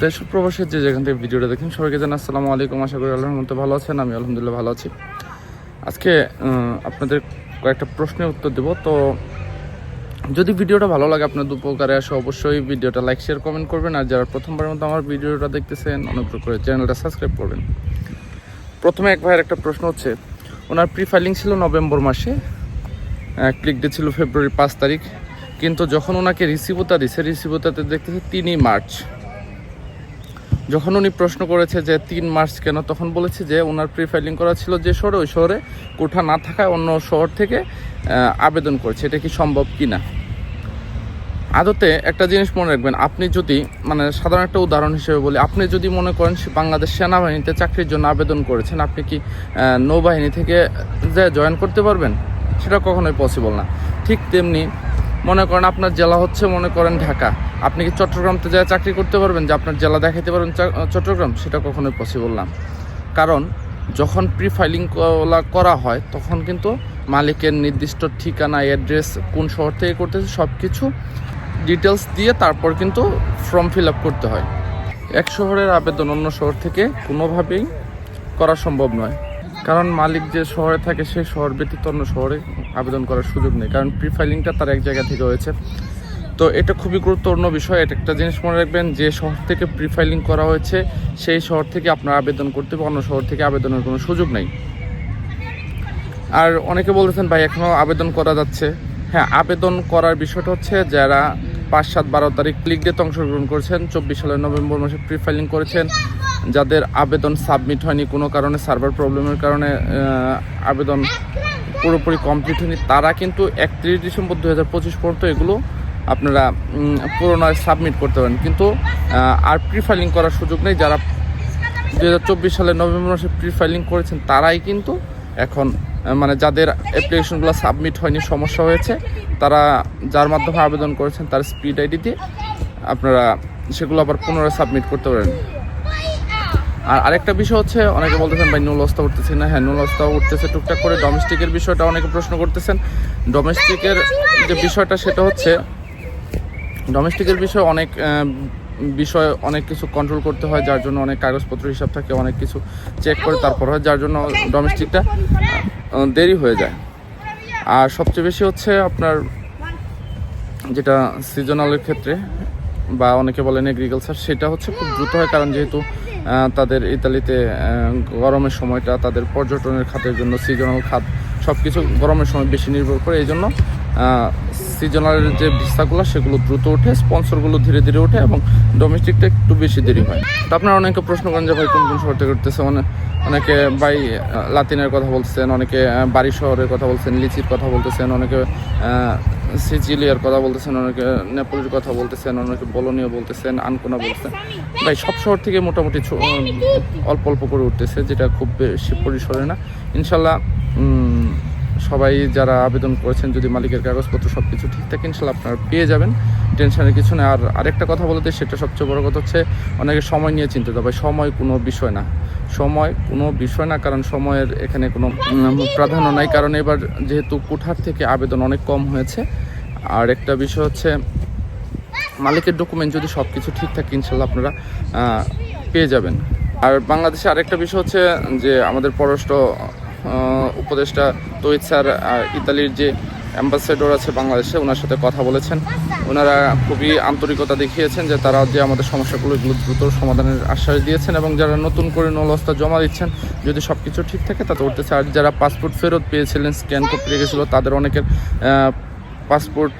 দেশ প্রবাসের যে যেখান থেকে ভিডিওটা দেখেন, সবাইকে জানাই আসসালামু আলাইকুম। আশা করি আল্লাহর মতো ভালো আছেন আমি আলহামদুলিল্লাহ ভালো আছি। আজকে আপনাদের কয়েকটা প্রশ্নের উত্তর দেব। তো যদি ভিডিওটা ভালো লাগে আপনার উপকারে আসে, অবশ্যই ভিডিওটা লাইক, শেয়ার, কমেন্ট করবেন। আর যারা প্রথমবারের মতো আমার ভিডিওটা দেখতেছেন, অনুগ্রহ করে চ্যানেলটা সাবস্ক্রাইব করবেন। প্রথমে এক ভাইয়ের একটা প্রশ্ন হচ্ছে, ওনার প্রি ফাইলিং ছিল নভেম্বর মাসে ক্লিক ডে ছিল ফেব্রুয়ারি পাঁচ তারিখ, কিন্তু যখন ওনাকে রিসিভোতা দিছে রিসিভোতাতে দেখতেছে তিনই মার্চ যখন উনি প্রশ্ন করেছে যে তিন মার্চ কেন, তখন বলেছে যে ওনার প্রি ফাইলিং করা ছিল যে শহরে, ওই শহরে কোঠা না থাকায় অন্য শহর থেকে আবেদন করেছে। এটা কি সম্ভব কি না আদতে একটা জিনিস মনে রাখবেন, আপনি যদি মানে সাধারণ একটা উদাহরণ হিসেবে বলি, আপনি যদি মনে করেন বাংলাদেশ সেনাবাহিনীতে চাকরির জন্য আবেদন করেছেন, আপনি কি নৌবাহিনী থেকে যে জয়েন করতে পারবেন? সেটা কখনোই পসিবল না। ঠিক তেমনি মনে করেন আপনার জেলা হচ্ছে, মনে করেন ঢাকা। আপনি কি চট্টগ্রামতে যায় চাকরি করতে পারবেন, যে আপনার জেলা দেখাতে পারবেন চট্টগ্রাম, সেটা কখনোই পসিবল না। কারণ যখন প্রি ফাইলিং করা হয়, তখন কিন্তু মালিকের নির্দিষ্ট ঠিকানা অ্যাড্রেস কোন শহর থেকে করতেছে সব কিছু ডিটেলস দিয়ে তারপর কিন্তু ফর্ম ফিল আপ করতে হয়। এক শহরের আবেদন অন্য শহর থেকে কোনোভাবেই করা সম্ভব নয়। কারণ মালিক যে শহরে থাকে সেই শহর ব্যতীত অন্য শহরে আবেদন করার সুযোগ নেই। কারণ প্রি ফাইলিংটা তার এক জায়গা থেকে হয়েছে। তো এটা খুবই গুরুত্বপূর্ণ বিষয়। এটা একটা জিনিস মনে রাখবেন, যে শহর থেকে প্রি ফাইলিং করা হয়েছে, সেই শহর থেকে আপনার আবেদন করতে হবে, অন্য শহর থেকে আবেদনের কোনো সুযোগ নেই। আর অনেকে বলতেছেন, ভাই এখনও আবেদন করা যাচ্ছে। হ্যাঁ আবেদন করার বিষয়টা হচ্ছে, যারা পাঁচ, সাত, বারো তারিখ ক্লিক ডেতে অংশগ্রহণ করেছেন, চব্বিশ সালের নভেম্বর মাসে প্রি ফাইলিং করেছেন, যাদের আবেদন সাবমিট হয়নি কোনো কারণে সার্ভার প্রবলেমের কারণে আবেদন পুরোপুরি কমপ্লিট হয়নি, তারা কিন্তু একত্রিশ ডিসেম্বর দু হাজার পঁচিশ পর্যন্ত এগুলো আপনারা পুনরায় সাবমিট করতে পারেন। কিন্তু আর প্রি ফাইলিং করার সুযোগ নেই। যারা দু হাজার সালের নভেম্বর মাসে প্রি ফাইলিং করেছেন, তারাই কিন্তু এখন মানে যাদের অ্যাপ্লিকেশনগুলো সাবমিট হয়নি, সমস্যা হয়েছে, তারা যার মাধ্যমে আবেদন করেছেন, তার স্পিড আইডি দিয়ে আপনারা সেগুলো আবার পুনরায় সাবমিট করতে পারেন। আর আরেকটা বিষয় হচ্ছে, অনেকে বলতেছেন, ভাই নুল অবস্থা উঠতেছে না। হ্যাঁ নুল অবস্থা উঠতেছে টুকটাক করে। ডোমেস্টিকের বিষয়টা অনেকে প্রশ্ন করতেছেন। ডোমেস্টিকের যে বিষয়টা, সেটা হচ্ছে ডোমেস্টিকের বিষয়ে অনেক বিষয় অনেক কিছু কন্ট্রোল করতে হয়, যার জন্য অনেক কাগজপত্র হিসাব থাকে, অনেক কিছু চেক করে, তারপর হয়, যার জন্য ডোমেস্টিকটা দেরি হয়ে যায়। আর সবচেয়ে বেশি হচ্ছে আপনার যেটা সিজনালের ক্ষেত্রে, বা অনেকে বলেন এগ্রিকালচার সেটা হচ্ছে খুব দ্রুত হয়, কারণ যেহেতু তাদের ইতালিতে গরমের সময়টা তাদের পর্যটনের খাতের জন্য সিজনাল খাত সব কিছু গরমের সময় বেশি নির্ভর করে, এই জন্য সিজনালের যে ভিসাগুলো সেগুলো দ্রুত ওঠে স্পন্সরগুলো ধীরে ধীরে ওঠে এবং ডোমেস্টিকটা একটু বেশি দেরি হয়। তো আপনারা অনেকে প্রশ্ন করেন যে ভাই কোন কোন শহর থেকে উঠতেছে মানে অনেকে আহ, লাতিনের কথা বলছেন অনেকে বাড়ি শহরের কথা বলছেন লিচির কথা বলতেছেন। অনেকে সিজিলিয়ার কথা বলতেছেন অনেকে নেপোলির কথা বলতেছেন অনেকে বলনীয় বলতেছেন আনকোনা বলতেছেন। ভাই সব শহর থেকে মোটামুটি অল্প অল্প করে উঠতেছে যেটা খুব বেশি পরিসরে না। ইনশাল্লাহ সবাই যারা আবেদন করেছেন, যদি মালিকের কাগজপত্র সব কিছু ঠিক থাকে, ইনশাল্লাহ আপনারা পেয়ে যাবেন। টেনশনের কিছু নেই। আর আরেকটা কথা বলতে, সেটা সবচেয়ে বড় কথা হচ্ছে, অনেকে সময় নিয়ে চিন্তিত। ভাই, সময় কোনো বিষয় না। সময় কোনো বিষয় না, কারণ সময়ের এখানে কোনো প্রাধান্য নাই। কারণ এবার যেহেতু কোঠার থেকে আবেদন অনেক কম হয়েছে। আর একটা বিষয় হচ্ছে, মালিকের ডকুমেন্ট যদি সব কিছু ঠিক থাকে, ইনশাল্লাহ আপনারা পেয়ে যাবেন। আর বাংলাদেশে আরেকটা বিষয় হচ্ছে যে, আমাদের পররাষ্ট্র উপদেষ্টা তৈত স্যার ইতালির যে অ্যাম্বাসেডর আছে বাংলাদেশে ওনার সাথে কথা বলেছেন। ওনারা খুবই আন্তরিকতা দেখিয়েছেন যে তারা যে আমাদের সমস্যাগুলো, এগুলো দ্রুত সমাধানের আশ্বাস দিয়েছেন এবং যারা নতুন করে নলস্তা জমা দিচ্ছেন, যদি সব কিছু ঠিক থাকে, তাতে উঠতেছে। আর যারা পাসপোর্ট ফেরত পেয়েছিলেন, স্ক্যান করতে গেছিল, তাদের অনেকের পাসপোর্ট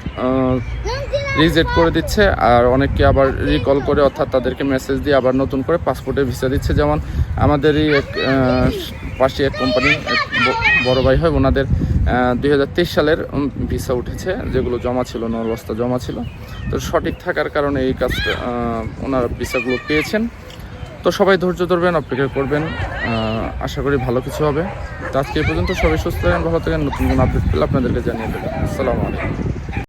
রিজেক্ট করে দিচ্ছে আর অনেককে আবার রিকল করে অর্থাৎ তাদেরকে মেসেজ দিয়ে আবার নতুন করে পাসপোর্টে ভিসা দিচ্ছে। যেমন আমাদেরই এক পাশে এক কোম্পানি বড় ভাই হয়, ওনাদের দু হাজার তেইশ সালের ভিসা উঠেছে, যেগুলো জমা ছিল নবস্থা জমা ছিল। তো সঠিক থাকার কারণে এই কাজটা ওনারা ভিসাগুলো পেয়েছেন। তো সবাই ধৈর্য ধরবেন, অপেক্ষা করবেন আশা করি ভালো কিছু হবে। তো আজকে পর্যন্ত সবাই সুস্থ থাকেন, ভালো থাকেন। নতুন কোনো আপডেট পেলে আপনাদেরকে জানিয়ে দেবেন আসসালামু আলাইকুম।